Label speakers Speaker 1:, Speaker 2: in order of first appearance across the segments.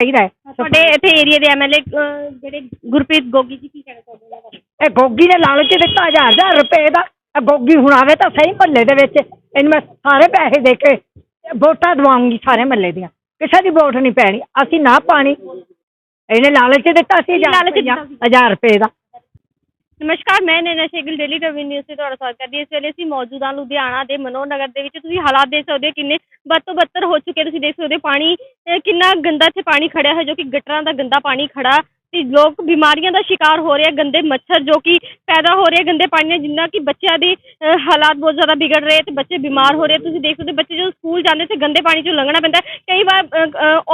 Speaker 1: ਚਾਹੀਦਾ ਹੈ।
Speaker 2: ਤੁਹਾਡੇ ਇੱਥੇ ਏਰੀਆ ਦੇ ਐਮਐਲਏ ਜਿਹੜੇ ਗੁਰਪ੍ਰੀਤ ਗੋਗੀ ਜੀ ਕੀ ਕਹਿਣਾ ਚਾਹੁੰਦੇ ਨੇ ਬਾਰੇ?
Speaker 1: ਇਹ ਗੋਗੀ ਨੇ ਲਾਲਚ ਦਿੱਤਾ ਹਜ਼ਾਰ ਹਜ਼ਾਰ ਰੁਪਏ ਦਾ ਇਹ ਗੋਗੀ ਹੁਣ ਆਵੇ ਤਾਂ ਸਹੀ ਮਹੱਲੇ ਦੇ ਵਿੱਚ। ਇਹਨੂੰ ਮੈਂ ਸਾਰੇ ਪੈਸੇ ਦੇ ਕੇ ਵੋਟਾਂ ਦਵਾਉਂਗੀ ਸਾਰੇ ਮਹੱਲੇ ਦੀਆਂ। ਕਿਸੇ ਦੀ ਵੋਟ ਨਹੀਂ ਪੈਣੀ। ਅਸੀਂ ਨਾ ਪਾਣੀ। ਇਹਨੇ ਲਾਲਚ ਦਿੱਤਾ ਸੀ ਹਜ਼ਾਰ
Speaker 2: ਲਾਲਚ
Speaker 1: ਰੁਪਇਆ,
Speaker 2: ਦਿੱਤਾ ਸੀ?
Speaker 1: ਹਜ਼ਾਰ ਰੁਪਏ ਦਾ।
Speaker 2: ਨਮਸਕਾਰ ਮੈਂ Naina Sehgal daily TV news ਤੇ ਤੁਹਾਡਾ ਸਵਾਗਤ ਕਰਦੀ ਹਾਂ। ਇਸ ਵੇਲੇ ਅਸੀਂ ਮੌਜੂਦ ਹਾਂ ਲੁਧਿਆਣਾ ਦੇ ਮਨੋਹਰ ਨਗਰ ਦੇ ਵਿੱਚ। ਤੁਸੀਂ ਹਾਲਾਤ ਦੇਖ ਸਕਦੇ ਹੋ ਕਿੰਨੇ ਬਦ ਤੋਂ ਬੱਤਰ ਹੋ ਚੁੱਕੇ ਤੁਸੀਂ ਦੇਖ ਸਕਦੇ ਹੋ ਪਾਣੀ ਅਹ ਕਿੰਨਾ ਗੰਦਾ ਇੱਥੇ ਪਾਣੀ ਖੜਿਆ ਹੈ ਜੋ ਕਿ ਗਟਰਾਂ ਦਾ ਗੰਦਾ ਪਾਣੀ ਖੜਾ ਤੇ ਲੋਕ ਬਿਮਾਰੀਆਂ ਦਾ ਸ਼ਿਕਾਰ ਹੋ ਰਹੇ ਆ। ਗੰਦੇ ਮੱਛਰ ਜੋ ਕਿ ਪੈਦਾ ਹੋ ਰਹੇ ਆ। ਗੰਦੇ ਪਾਣੀ ਨਾਲ ਜਿੰਨਾ ਕਿ ਬੱਚਿਆਂ ਦੇ ਅਹ, ਹਾਲਾਤ ਬਹੁਤ ਜ਼ਿਆਦਾ ਬਿਗੜ ਰਹੇ ਤੇ ਬੱਚੇ ਬਿਮਾਰ ਹੋ ਰਹੇ ਆ। ਤੁਸੀਂ ਦੇਖ ਸਕਦੇ ਹੋ ਬੱਚੇ ਜਦੋਂ ਸਕੂਲ ਜਾਂਦੇ ਤੇ ਗੰਦੇ ਪਾਣੀ ਚੋਂ ਲੰਘਣਾ ਪੈਂਦਾ ਹੈ। ਕਈ ਵਾਰ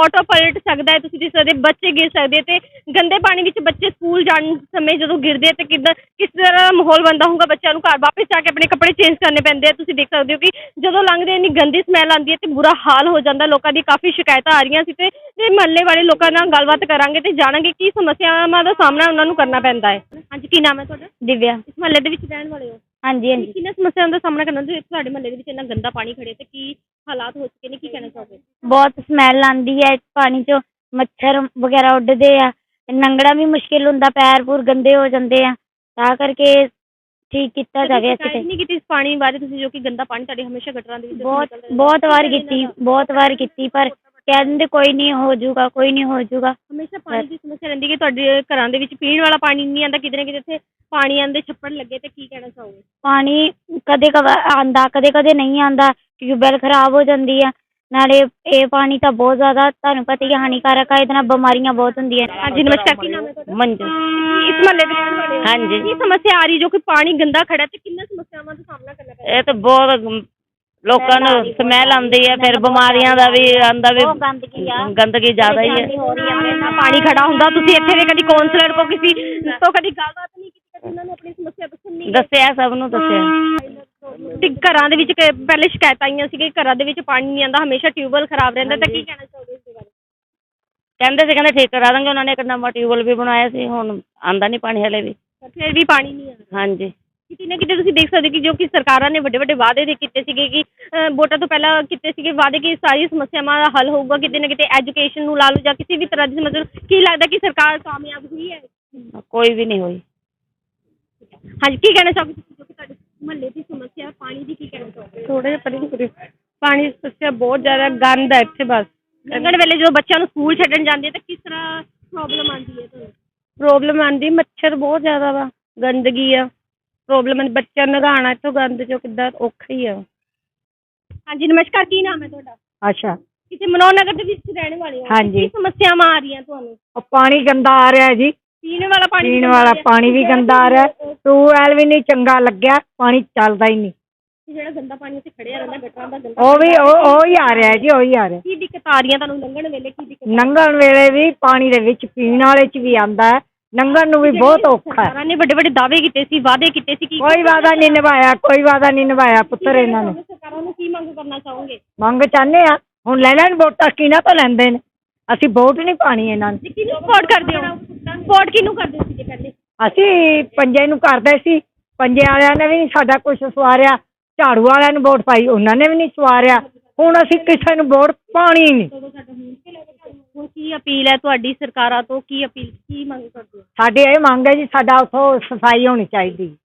Speaker 2: ਆਟੋ ਪਲਟ ਸਕਦਾ ਹੈ। ਤੁਸੀਂ ਦੇਖ ਸਕਦੇ ਹੋ, ਬੱਚੇ ਗਿਰ ਸਕਦੇ ਤੇ ਗੰਦੇ ਪਾਣੀ ਵਿੱਚ ਬੱਚੇ ਸਕੂਲ ਜਾਣ ਸਮੇਂ ਜਦੋਂ ਗਿਰਦੇ ਆ ਤੇ ਕਿੱਦਾਂ ਕਿਸ ਤਰ੍ਹਾਂ ਦਾ ਮਾਹੌਲ ਬਣਦਾ ਹੋਊਗਾ ਬੱਚਿਆਂ ਨੂੰ ਘਰ ਵਾਪਸ ਜਾ ਕੇ ਆਪਣੇ ਕੱਪੜੇ ਚੇਂਜ ਕਰਨੇ ਪੈਂਦੇ ਆ? ਤੁਸੀਂ ਦੇਖ ਸਕਦੇ ਹੋ ਕਿ ਜਦੋਂ ਲੰਘਦੇ ਇੰਨੀ ਗੰਦੀ ਸਮੈਲ ਆਉਂਦੀ ਹੈ ਤੇ ਬੁਰਾ ਹਾਲ ਹੋ ਜਾਂਦਾ ਲੋਕਾਂ ਦੀ ਕਾਫੀ ਸ਼ਿਕਾਇਤਾਂ ਆ ਰਹੀਆਂ ਸੀ ਤੇ ਤੇ ਮਹੱਲੇ ਵਾਲੇ ਲੋਕਾਂ ਨਾਲ ਗੱਲਬਾਤ ਕਰਾਂਗੇ ਤੇ ਜਾਣਾਂਗੇ ਕੀ ਸਮੱਸਿਆਵਾਂ ਦਾ ਸਾਹਮਣਾ ਉਹਨਾਂ ਨੂੰ ਕਰਨਾ ਪੈਂਦਾ ਹੈ। ਹਾਂਜੀ ਕੀ ਨਾਮ ਹੈ ਤੁਹਾਡਾ?
Speaker 3: ਦਿਵਿਆ।
Speaker 2: ਇਸ ਮਹੱਲੇ ਦੇ ਵਿੱਚ ਰਹਿਣ ਵਾਲੇ ਹੋ?
Speaker 3: ਹਾਂਜੀ ਹਾਂਜੀ।
Speaker 2: ਕਿੰਨਾ ਸਮੱਸਿਆਵਾਂ ਦਾ ਸਾਹਮਣਾ ਕਰਨਾ ਤੁਸੀਂ ਤੁਹਾਡੇ ਮਹੱਲੇ ਦੇ ਵਿੱਚ ਇੰਨਾ ਗੰਦਾ ਪਾਣੀ ਖੜੇ ਤੇ ਕੀ ਹਾਲਾਤ ਹੋ ਚੁੱਕੇ ਨੇ ਕੀ ਕਹਿਣਾ ਚਾਹੋਗੇ?
Speaker 3: ਬਹੁਤ ਸਮੈਲ ਆਉਂਦੀ ਹੈ ਪਾਣੀ ਚੋਂ ਮੱਛਰ ਵਗੈਰਾ ਉੱਡਦੇ ਆ ਲੰਘਣਾ ਵੀ ਮੁਸ਼ਕਿਲ ਹੁੰਦਾ ਪੈਰ ਪੂਰ ਗੰਦੇ ਹੋ ਜਾਂਦੇ ਆ ਤਾਂ ਕਰਕੇ ਠੀਕ ਕੀਤਾ ਜਾਵੇ ਅਸੀਂ
Speaker 2: ਸ਼ਿਕਾਇਤ
Speaker 3: ਤੇ
Speaker 2: ਨਹੀਂ ਕੀਤੀ ਇਸ ਪਾਣੀ ਬਾਰੇ ਤੁਸੀਂ ਜੋ ਕਿ ਗੰਦਾ ਪਾਣੀ ਤੁਹਾਡੇ ਹਮੇਸ਼ਾ ਗਟਰਾਂ ਦੇ ਵਿੱਚ
Speaker 3: ਬਹੁਤ
Speaker 2: ਨਿਕਲਦਾ ਰਹਿੰਦਾ।
Speaker 3: ਬਹੁਤ ਵਾਰ ਕੀਤੀ ਬਹੁਤ ਵਾਰ ਕੀਤੀ ਪਰ ਕਹਿੰਦੇ ਕੋਈ ਨਹੀਂ ਹੋ ਜਾਊਗਾ ਕੋਈ ਨਹੀਂ ਹੋ ਜਾਊਗਾ।
Speaker 2: ਹਮੇਸ਼ਾ ਪਾਣੀ ਦੀ ਸਮੱਸਿਆ ਰਹਿੰਦੀ ਕਿ ਤੁਹਾਡੇ ਘਰਾਂ ਦੇ ਵਿੱਚ ਪੀਣ ਵਾਲਾ ਪਾਣੀ ਨਹੀਂ ਆਉਂਦਾ ਕਿਤੇ ਨਾ ਕਿਤੇ ਇੱਥੇ ਪਾਣੀ ਆਉਂਦੇ ਛੱਪੜ ਲੱਗੇ ਤੇ ਕੀ ਕਹਿਣਾ ਚਾਹੋਗੇ?
Speaker 3: ਪਾਣੀ ਕਦੇ ਕਦੇ ਆਂਦਾ ਕਦੇ ਕਦੇ ਨਹੀਂ ਆਂਦਾ ਟਿਊਬਵੈਲ ਖਰਾਬ ਹੋ ਜਾਂਦੀ ਆ ਨਾਲੇ ਇਹ ਪਾਣੀ ਤਾਂ ਬਹੁਤ ਜ਼ਿਆਦਾ ਤੁਹਾਨੂੰ ਪਤਾ ਹੀ ਹੈ ਹਾਨੀਕਾਰਕ ਆ ਇਹਦੇ ਨਾਲ ਬਿਮਾਰੀਆਂ ਬਹੁਤ ਹੁੰਦੀਆਂ ਨੇ।
Speaker 2: ਹਾਂਜੀ ਨਮਸਕਾਰ ਕੀ ਨਾਮ ਹੈ ਤੁਹਾਡਾ?
Speaker 3: ਮੰਜੂ।
Speaker 2: ਇਸ ਮਹੱਲੇ ਦੇ ਰਹਿਣ ਵਾਲੇ ਹੋ।
Speaker 3: ਹਾਂਜੀ।
Speaker 2: ਕੀ ਸਮੱਸਿਆ ਆ ਰਹੀ ਜੋ ਕਿ ਪਾਣੀ ਗੰਦਾ ਖੜਾ ਹੈ ਤੇ ਕਿੰਨਾ ਸਮੱਸਿਆਵਾਂ ਦਾ ਸਾਹਮਣਾ ਕਰਨਾ ਪੈਂਦਾ
Speaker 4: ਇਹ ਤਾਂ ਬਹੁਤ ਲੋਕਾਂ ਨੂੰ ਸਮੈਲ ਆਉਂਦੀ ਹੈ ਫਿਰ ਬਿਮਾਰੀਆਂ ਦਾ ਵੀ ਆਂਦਾ ਵੀ
Speaker 3: ਬਹੁਤ ਗੰਦਗੀ ਆ।
Speaker 4: ਗੰਦਗੀ ਜ਼ਿਆਦਾ ਹੀ ਹੈ।
Speaker 3: ਹੋ ਰਹੀ ਆ। ਮੇਰੇ ਨਾਲ
Speaker 2: ਪਾਣੀ ਖੜਾ ਹੁੰਦਾ ਤੁਸੀਂ ਇੱਥੇ ਦੇ ਕਦੀ ਕਾਉਂਸਲਰ ਕੋ ਕਿਸੇ ਤੋਂ ਕਦੀ ਗੱਲਬਾਤ ਨਹੀਂ ਕੀਤੀ ਕਦੀ ਉਹਨਾਂ ਨੂੰ ਆਪਣੀ ਸਮੱਸਿਆ ਦੱਸਣ ਨਹੀਂ
Speaker 4: ਦੱਸਿਆ ਸਭ ਨੂੰ ਦੱਸਿਆ।
Speaker 2: ਤੇ ਘਰਾਂ ਦੇ ਵਿੱਚ ਕ- ਪਹਿਲੇ ਸ਼ਿਕਾਇਤਾਂ ਆਈਆਂ ਸੀ ਕਿ ਘਰਾਂ ਦੇ ਵਿੱਚ ਪਾਣੀ ਨਹੀਂ ਆਉਂਦਾ ਹਮੇਸ਼ਾ ਟਿਊਬਵੈਲ ਖਰਾਬ ਰਹਿੰਦਾ ਤਾਂ ਕੀ ਕਹਿਣਾ ਚਾਹੋਗੇ ਇਸ ਦੇ ਬਾਰੇ?
Speaker 4: ਕਹਿੰਦੇ ਸੀ ਕਹਿੰਦੇ ਠੀਕ ਕਰਾ ਦਾਂਗੇ ਉਹਨਾਂ ਨੇ ਇੱਕ ਨਵਾਂ ਟਿਊਬਵੈਲ ਵੀ ਬਣਾਇਆ ਸੀ ਹੁਣ ਆਂਦਾ ਨਹੀਂ ਪਾਣੀ ਹਲੇ ਵੀ।
Speaker 2: ਪਰ ਫਿਰ ਵੀ ਪਾਣੀ ਨਹੀਂ ਆਉਂਦਾ।
Speaker 4: ਹਾਂਜੀ।
Speaker 2: ਕਿਤੇ ਨਾ ਕਿਤੇ ਤੁਸੀਂ ਦੇਖ ਸਕਦੇ ਕਿ ਜੋ ਕਿ ਸਰਕਾਰਾਂ ਨੇ ਵੱਡੇ ਵੱਡੇ ਵਾਅਦੇ ਦੇ ਕੀਤੇ ਸੀਗੇ ਕਿ ਵੋਟਾਂ ਤੋਂ ਪਹਿਲਾਂ ਕੀਤੇ ਸੀਗੇ ਵਾਅਦੇ ਕਿ ਸਾਰੀ ਸਮੱਸਿਆਵਾਂ ਦਾ ਹੱਲ ਹੋਊਗਾ ਕਿਤੇ ਨਾ ਕਿਤੇ ਐਜੂਕੇਸ਼ਨ ਨੂੰ ਲਾ ਲਓ ਜਾਂ ਕਿਸੇ ਵੀ ਤਰ੍ਹਾਂ ਦੀ ਸਮੱਸਿਆ ਨੂੰ। ਕੀ ਲੱਗਦਾ ਕਿ ਸਰਕਾਰ ਕਾਮਯਾਬ ਹੋਈ ਹੈ?
Speaker 4: ਕੋਈ ਵੀ ਨਹੀਂ ਹੋਈ।
Speaker 2: ਹਾਂਜੀ ਕੀ ਕਹਿਣਾ ਚਾਹੋਗੇ ਤੁਸੀਂ? ਮਹੱਲੇ ਦੀ ਸਮੱਸਿਆ ਹੈ, ਪਾਣੀ ਦੀ ਕੀ ਕਹਿਣਾ ਚਾਹੋਗੇ?
Speaker 1: ਥੋੜੇ ਜਿਹਾ ਪਰੀ ਪਰੀ ਪਾਣੀ ਸਮੱਸਿਆ ਬਹੁਤ ਜ਼ਿਆਦਾ ਗੰਦ ਹੈ ਇੱਥੇ ਬਸ।
Speaker 2: ਲੰਘਣ ਵੇਲੇ ਜਦੋਂ ਬੱਚਿਆਂ ਨੂੰ ਸਕੂਲ ਛੱਡਣ ਜਾਂਦੇ ਤਾਂ ਕਿਸ ਤਰ੍ਹਾਂ ਪ੍ਰੋਬਲਮ ਆਉਂਦੀ ਹੈ ਤੁਹਾਨੂੰ?
Speaker 1: ਪ੍ਰੋਬਲਮ ਆਂਦੀ ਮੱਛਰ ਬਹੁਤ ਜ਼ਿਆਦਾ ਵਾ ਗੰਦਗੀ ਆ। ਪ੍ਰੋਬਲਮ ਬੱਚਿਆਂ ਨੂੰ ਨਗਾਉਣਾ ਇੱਥੋਂ ਗੰਦ ਚੋਂ ਕਿੱਦਾਂ ਔਖਾ ਹੀ ਆ।
Speaker 2: ਹਾਂਜੀ ਨਮਸਕਾਰ ਕੀ ਨਾਮ ਹੈ ਤੁਹਾਡਾ?
Speaker 1: ਅੱਛਾ
Speaker 2: ਕਿਸੇ ਮਨੋਹਰ ਨਗਰ ਦੇ ਵਿੱਚ ਰਹਿਣ ਵਾਲੇ ਹੋ।
Speaker 1: ਹਾਂਜੀ।
Speaker 2: ਕੀ ਸਮੱਸਿਆਵਾਂ ਆ ਰਹੀਆਂ ਤੁਹਾਨੂੰ?
Speaker 1: ਉਹ ਪਾਣੀ ਗੰਦਾ ਆ ਰਿਹਾ ਜੀ।
Speaker 2: ਪੀਣ ਵਾਲਾ ਪਾਣੀ
Speaker 1: ਵਾਲਾ ਵੀ ਗੰਦਾ ਆ ਰਿਹਾ ਟੂਬਵੈਲ ਵੀ ਨਹੀਂ ਚੰਗਾ ਲੱਗਿਆ ਪਾਣੀ ਚੱਲਦਾ ਹੀ ਨਹੀਂ।
Speaker 2: ਜਿਹੜਾ ਗੰਦਾ ਪਾਣੀ ਉੱਥੇ ਖੜਿਆ ਰਹਿੰਦਾ ਗਟਰਾਂ ਦਾ ਗੰਦਾ
Speaker 1: ਉਹ ਵੀ ਉਹ ਉਹ ਹੀ ਆ ਰਿਹਾ ਜੀ ਉਹ ਹੀ ਆ ਰਿਹਾ।
Speaker 2: ਕੀ ਦਿੱਕਤ ਆ ਰਹੀਆਂ ਤੁਹਾਨੂੰ ਲੰਘਣ ਵੇਲੇ ਕੀ ਦਿੱਕਤ
Speaker 1: ਲੰਘਣ ਵੇਲੇ ਵੀ ਪਾਣੀ ਦੇ ਵਿੱਚ ਪੀਣ ਵਾਲੇ ਚ ਵੀ ਆਂਦਾ ਹੈ। ਲੰਘਣ ਨੂੰ ਵੀ ਬਹੁਤ ਔਖਾ ਹੈ।
Speaker 2: ਸਰਕਾਰਾਂ ਨੇ ਵੱਡੇ ਵੱਡੇ ਦਾਅਵੇ ਕੀਤੇ ਸੀ ਵਾਅਦੇ ਕੀਤੇ ਸੀ ਕਿ
Speaker 1: ਕੋਈ ਵਾਦਾ ਨਹੀਂ ਨਿਭਾਇਆ ਕੋਈ ਵਾਦਾ ਨਹੀਂ ਨਿਭਾਇਆ ਪੁੱਤਰ ਇਹਨਾਂ ਨੇ।
Speaker 2: ਸਰਕਾਰਾਂ ਨੂੰ? ਕੀ ਮੰਗ ਕਰਨਾ ਚਾਹੋਗੇ?
Speaker 1: ਮੰਗ ਚਾਹੁੰਦੇ ਆ ਹੁਣ ਲੈ ਲੈਣ ਵੋਟਾਂ ਕਿਹਨਾਂ ਤੋਂ ਲੈਂਦੇ ਨੇ? ਅਸੀਂ ਵੋਟ ਨਹੀਂ ਪਾਣੀ ਇਹਨਾਂ ਨੂੰ
Speaker 2: ਕਿਹਨੂੰ ਸਪੋਰਟ ਕਰਦੇ ਹੋ? ਸਪੋਰਟ ਕਿਹਨੂੰ ਕਰਦੇ ਸੀਗੇ ਪਹਿਲੇ?
Speaker 1: ਅਸੀਂ ਪੰਜੇ ਨੂੰ ਕਰਦੇ ਸੀ। ਪੰਜੇ ਵਾਲਿਆਂ ਨੇ ਵੀ ਨਹੀਂ ਸਾਡਾ ਕੁਝ ਸਵਾਰਿਆ। ਝਾੜੂ ਵਾਲਿਆਂ ਨੂੰ ਵੋਟ ਪਾਈ ਉਹਨਾਂ ਨੇ ਵੀ ਨਹੀਂ ਸਵਾਰਿਆ। ਹੁਣ ਅਸੀਂ ਕਿਸੇ ਨੂੰ ਵੋਟ ਪਾਣੀ ਨਹੀਂ
Speaker 2: ਹੁਣ ਕੀ ਅਪੀਲ ਹੈ ਤੁਹਾਡੀ ਸਰਕਾਰਾਂ ਤੋਂ? ਕੀ ਅਪੀਲ ਕੀ ਮੰਗ ਕਰਦੇ ਹੋ?
Speaker 1: ਸਾਡੀ ਇਹ ਮੰਗ ਹੈ ਜੀ ਸਾਡਾ ਉਥੋਂ ਸਫ਼ਾਈ ਹੋਣੀ ਚਾਹੀਦੀ।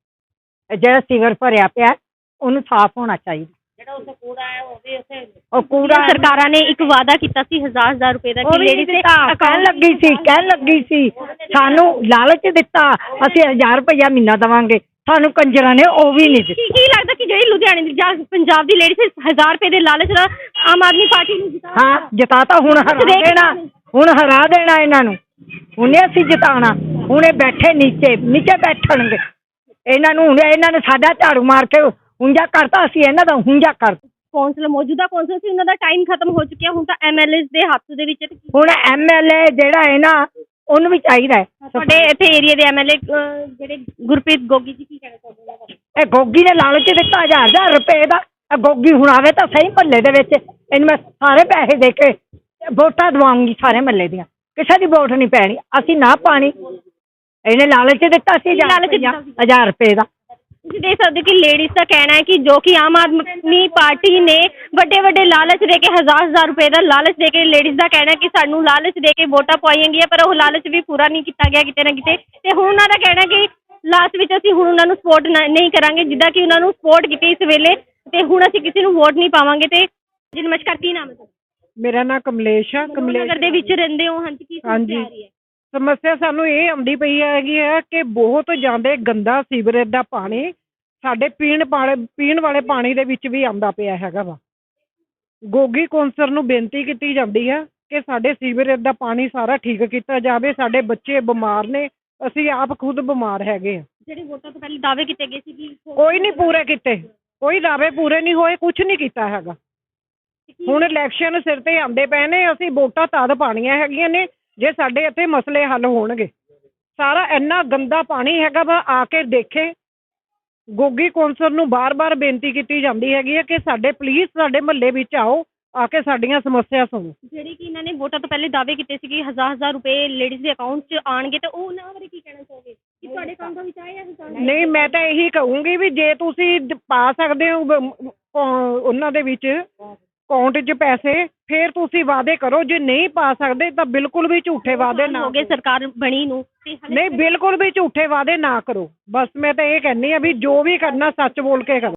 Speaker 1: ਇਹ ਜਿਹੜਾ ਸੀਵਰ ਭਰਿਆ ਪਿਆ ਉਹਨੂੰ ਸਾਫ਼ ਹੋਣਾ ਚਾਹੀਦਾ।
Speaker 4: ਜਿਹੜਾ ਉੱਥੇ ਕੂੜਾ ਹੈ ਉਹ ਵੀ ਉੱਥੇ
Speaker 1: ਉਹ ਕੂੜਾ
Speaker 2: ਸਰਕਾਰਾਂ ਨੇ ਇੱਕ ਵਾਅਦਾ ਕੀਤਾ ਸੀ ਹਜ਼ਾਰ ਹਜ਼ਾਰ ਰੁਪਏ ਦਾ
Speaker 1: ਉਹ
Speaker 2: ਕਿ
Speaker 1: ਵੀ
Speaker 2: ਲੇਡੀ
Speaker 1: ਨਹੀਂ ਦਿੱਤਾ ਕਹਿਣ ਲੱਗੀ ਸੀ ਕਹਿਣ ਲੱਗੀ ਸੀ ਸਾਨੂੰ ਲਾਲਚ ਦਿੱਤਾ ਅਸੀਂ 1000 ਰੁਪਇਆ ਮਹੀਨਾ ਦੇਵਾਂਗੇ ਸਾਨੂੰ ਕੰਜਰਾਂ ਨੇ ਉਹ ਵੀ ਨਹੀਂ ਦਿੱਤਾ।
Speaker 2: ਕੀ ਕੀ ਲੱਗਦਾ ਕਿ ਜਿਹੜੀ ਲੁਧਿਆਣੇ ਦੀ ਜਾਂ ਪੰਜਾਬ ਦੀ ਲੇਡੀ ਸੀ 1000 ਰੁਪਏ ਦੇ ਲਾਲਚ ਨਾਲ ਆਮ ਆਦਮੀ ਪਾਰਟੀ ਨੂੰ ਜਿਤਾ
Speaker 1: ਹਾਂ ਜਿਤਾਤਾ ਹੁਣ ਹਰਾ ਦੇਣਾ ਹੁਣ ਹਰਾ ਦੇਣਾ ਇਹਨਾਂ ਨੂੰ। ਹੁਣੇ ਅਸੀਂ ਜਿਤਾਣਾ ਹੁਣੇ ਬੈਠੇ ਨੀਚੇ ਨੀਚੇ ਬੈਠਣਗੇ। ਇਹਨਾਂ ਨੂੰ ਹੁਣ ਇਹਨਾਂ ਨੇ ਸਾਡਾ ਝਾੜੂ ਮਾਰ ਕੇ ਹੁੰਜਾ ਕਰਤਾ ਅਸੀਂ ਇਹਨਾਂ ਦਾ ਹੁੰਜਾ ਕਰ।
Speaker 2: ਕੌਂਸਲਰ ਮੌਜੂਦਾ ਕੌਂਸਲਰ ਸੀ ਉਹਨਾਂ ਦਾ ਟਾਈਮ ਖਤਮ ਹੋ ਚੁੱਕਿਆ ਹੁਣ ਤਾਂ ਐਮਐਲਏ ਦੇ ਹੱਥ ਦੇ ਵਿੱਚ
Speaker 1: ਹੁਣ ਐਮਐਲਏ ਜਿਹੜਾ ਹੈ ਨਾ ਉਹਨੂੰ ਵੀ ਚਾਹੀਦਾ ਹੈ।
Speaker 2: ਤੁਹਾਡੇ ਇੱਥੇ ਏਰੀਆ ਦੇ ਐਮਐਲਏ ਜਿਹੜੇ ਗੁਰਪ੍ਰੀਤ ਗੋਗੀ ਜੀ ਕੀ ਕਹਿਣਾ ਚਾਹੁੰਦੇ ਨੇ?
Speaker 1: ਇਹ ਗੋਗੀ ਨੇ ਲਾਲਚ ਦਿੱਤਾ ਹਜ਼ਾਰ ਹਜ਼ਾਰ ਰੁਪਏ ਦਾ। ਇਹ ਗੋਗੀ ਹੁਣ ਆਵੇ ਤਾਂ ਸਹੀ ਮਹੱਲੇ ਦੇ ਵਿੱਚ। ਇਹਨੂੰ ਮੈਂ ਸਾਰੇ ਪੈਸੇ ਦੇ ਕੇ ਵੋਟਾਂ ਦਵਾਉਂਗੀ ਸਾਰੇ ਮਹੱਲੇ ਦੀਆਂ। ਕਿਸੇ ਦੀ ਵੋਟ ਨਹੀਂ ਪੈਣੀ। ਅਸੀਂ ਨਾ ਪਾਣੀ। ਇਹਨੇ ਲਾਲਚ ਦਿੱਤਾ ਸੀ ਹਜ਼ਾਰ
Speaker 2: ਲਾਲਚ ਦਿੱਤਾ
Speaker 1: ਰੁਪਇਆ, ਹਜ਼ਾਰ ਰੁਪਏ ਦਾ।
Speaker 2: ਤੁਸੀਂ ਦੇਖ ਸਕਦੇ ਹੋ ਕਿ ਲੇਡੀਜ਼ ਦਾ ਕਹਿਣਾ ਹੈ ਕਿ ਜੋ ਕਿ ਆਮ ਆਦਮੀ ਪਾਰਟੀ ਨੇ ਵੱਡੇ ਵੱਡੇ ਲਾਲਚ ਦੇ ਕੇ ਹਜ਼ਾਰ ਹਜ਼ਾਰ ਰੁਪਏ ਦਾ ਲਾਲਚ ਦੇ ਕੇ ਲੇਡੀਜ਼ ਦਾ ਕਹਿਣਾ ਹੈ ਕਿ ਸਾਨੂੰ ਲਾਲਚ ਦੇ ਕੇ ਵੋਟਾਂ ਪਾਈਆਂ ਗਈਆਂ ਪਰ ਉਹ ਲਾਲਚ ਵੀ ਪੂਰਾ ਨਹੀਂ ਕੀਤਾ ਗਿਆ ਕਿਤੇ ਨਾ ਕਿਤੇ। ਤੇ ਹੁਣ ਉਹਨਾਂ ਦਾ ਕਹਿਣਾ ਕਿ ਲਾਸਟ ਵਿੱਚ ਅਸੀਂ ਹੁਣ ਉਹਨਾਂ ਨੂੰ ਸਪੋਰਟ ਨਹੀਂ ਕਰਾਂਗੇ ਜਿੱਦਾਂ ਕਿ ਉਹਨਾਂ ਨੂੰ ਸਪੋਰਟ ਕੀਤੀ ਇਸ ਵੇਲੇ ਤੇ ਹੁਣ ਅਸੀਂ ਕਿਸੇ ਨੂੰ ਵੋਟ ਨਹੀਂ ਪਾਵਾਂਗੇ। ਤੇ ਜੀ ਨਮਸਕਾਰ ਕੀ ਨਾਮ ਹੈ ਤੁਹਾਡਾ?
Speaker 5: ਮੇਰਾ ਨਾਮ ਕਮਲੇਸ਼ ਆ। ਕਮਲੇਸ਼
Speaker 2: ਨਗਰ ਦੇ ਵਿੱਚ ਰਹਿੰਦੇ ਹੋ ਹਾਂਜੀ ਕੀ। ਸਮੱਸਿਆ ਆ ਰਹੀ ਹੈ?
Speaker 5: ਸਮੱਸਿਆ ਸਾਨੂੰ ਇਹ ਆਉਂਦੀ ਪਈ ਹੈਗੀ ਹੈ ਕਿ ਬਹੁਤ ਜ਼ਿਆਦਾ ਗੰਦਾ ਸੀਵਰੇਜ ਦਾ ਪਾਣੀ ਸਾਡੇ ਪੀਣ ਵਾਲੇ ਪੀਣ ਵਾਲੇ ਪਾਣੀ ਦੇ ਵਿੱਚ ਵੀ ਆਉਂਦਾ ਪਿਆ ਹੈਗਾ ਵਾ। ਗੋਗੀ ਕੌਂਸਲ ਨੂੰ ਬੇਨਤੀ ਕੀਤੀ ਜਾਂਦੀ ਹੈ ਕਿ ਸਾਡੇ ਸੀਵਰੇਜ ਦਾ ਪਾਣੀ ਸਾਰਾ ਠੀਕ ਕੀਤਾ ਜਾਵੇ ਸਾਡੇ ਬੱਚੇ ਬਿਮਾਰ ਨੇ ਅਸੀਂ ਆਪ ਖੁਦ ਬਿਮਾਰ ਹੈਗੇ ਆ।
Speaker 2: ਜਿਹੜੇ ਵੋਟਾਂ ਤੋਂ ਪਹਿਲੇ ਦਾਅਵੇ ਕੀਤੇ ਗਏ ਸੀ ਕਿ
Speaker 5: ਕੋਈ ਨਹੀਂ ਪੂਰੇ ਕੀਤੇ ਕੋਈ ਦਾਅਵੇ ਪੂਰੇ ਨਹੀਂ ਹੋਏ ਕੁਝ ਨਹੀਂ ਕੀਤਾ ਹੈਗਾ। ਹੁਣ ਇਲੈਕਸ਼ਨ ਸਿਰ ਤੇ ਆਉਂਦੇ ਪਏ ਨੇ ਅਸੀਂ ਵੋਟਾਂ ਤਦ ਪਾਣੀਆਂ ਹੈਗੀਆਂ ਨੇ ਜੇ ਸਾਡੇ ਇੱਥੇ ਮਸਲੇ ਹੱਲ ਹੋਣਗੇ ਸਾਰਾ ਇੰਨਾ ਗੰਦਾ ਪਾਣੀ ਹੈਗਾ ਵਾ ਆ ਕੇ ਦੇਖੇ। ਗੋਗੀ ਕੌਂਸਲ ਨੂੰ ਬਾਰ-ਬਾਰ ਬੇਨਤੀ ਕੀਤੀ ਜਾਂਦੀ ਹੈਗੀ ਹੈ ਕਿ ਸਾਡੇ ਪਲੀਜ਼ ਸਾਡੇ ਮਹੱਲੇ ਵਿੱਚ ਆਓ ਆ ਕੇ ਸਾਡੀਆਂ ਸਮੱਸਿਆ ਸੁਣੋ।
Speaker 2: ਜਿਹੜੀ ਕਿ ਇਹਨਾਂ ਨੇ ਵੋਟਾਂ ਤੋਂ ਪਹਿਲੇ ਦਾਅਵੇ ਕੀਤੇ ਸੀ ਕਿ ਹਜ਼ਾਰ ਹਜ਼ਾਰ ਰੁਪਏ ਲੇਡੀਜ਼ ਦੇ ਅਕਾਊਂਟ 'ਚ ਆਣਗੇ ਤਾਂ ਉਹ ਉਹਨਾਂ ਬਾਰੇ ਕੀ ਕਹਿਣਾ ਚਾਹੋਗੇ? ਕਿ ਤੁਹਾਡੇ ਅਕਾਊਂਟ ਦੇ ਵਿੱਚ ਆਏ ਜਾਂ ਹਜ਼ਾਰ
Speaker 5: ਨਹੀਂ ਮੈਂ ਤਾਂ ਇਹੀ ਕਹੂੰਗੀ ਵੀ ਜੇ ਤੁਸੀਂ ਦ- ਪਾ ਸਕਦੇ ਹੋ ਬ- ਅਹ ਉਹਨਾਂ ਦੇ ਵਿੱਚ ਅਕਾਊਂਟ 'ਚ ਪੈਸੇ ਫਿਰ ਤੁਸੀਂ ਵਾਅਦੇ ਕਰੋ ਜੇ ਨਹੀਂ ਪਾ ਸਕਦੇ ਤਾਂ ਬਿਲਕੁਲ ਵੀ ਝੂਠੇ ਵਾਅਦੇ ਨਾ
Speaker 2: ਹੋ ਗਏ ਸਰਕਾਰ ਬਣੀ ਨੂੰ। ਤੇ ਹਾਲੇ
Speaker 5: ਨਹੀਂ ਬਿਲਕੁਲ ਵੀ ਝੂਠੇ ਵਾਅਦੇ ਨਾ ਕਰੋ। ਬਸ ਮੈਂ ਤਾਂ ਇਹ ਕਹਿੰਨੀ ਆ ਵੀ ਜੋ ਵੀ ਕਰਨਾ ਸੱਚ ਬੋਲ ਕੇ ਕਰੋ।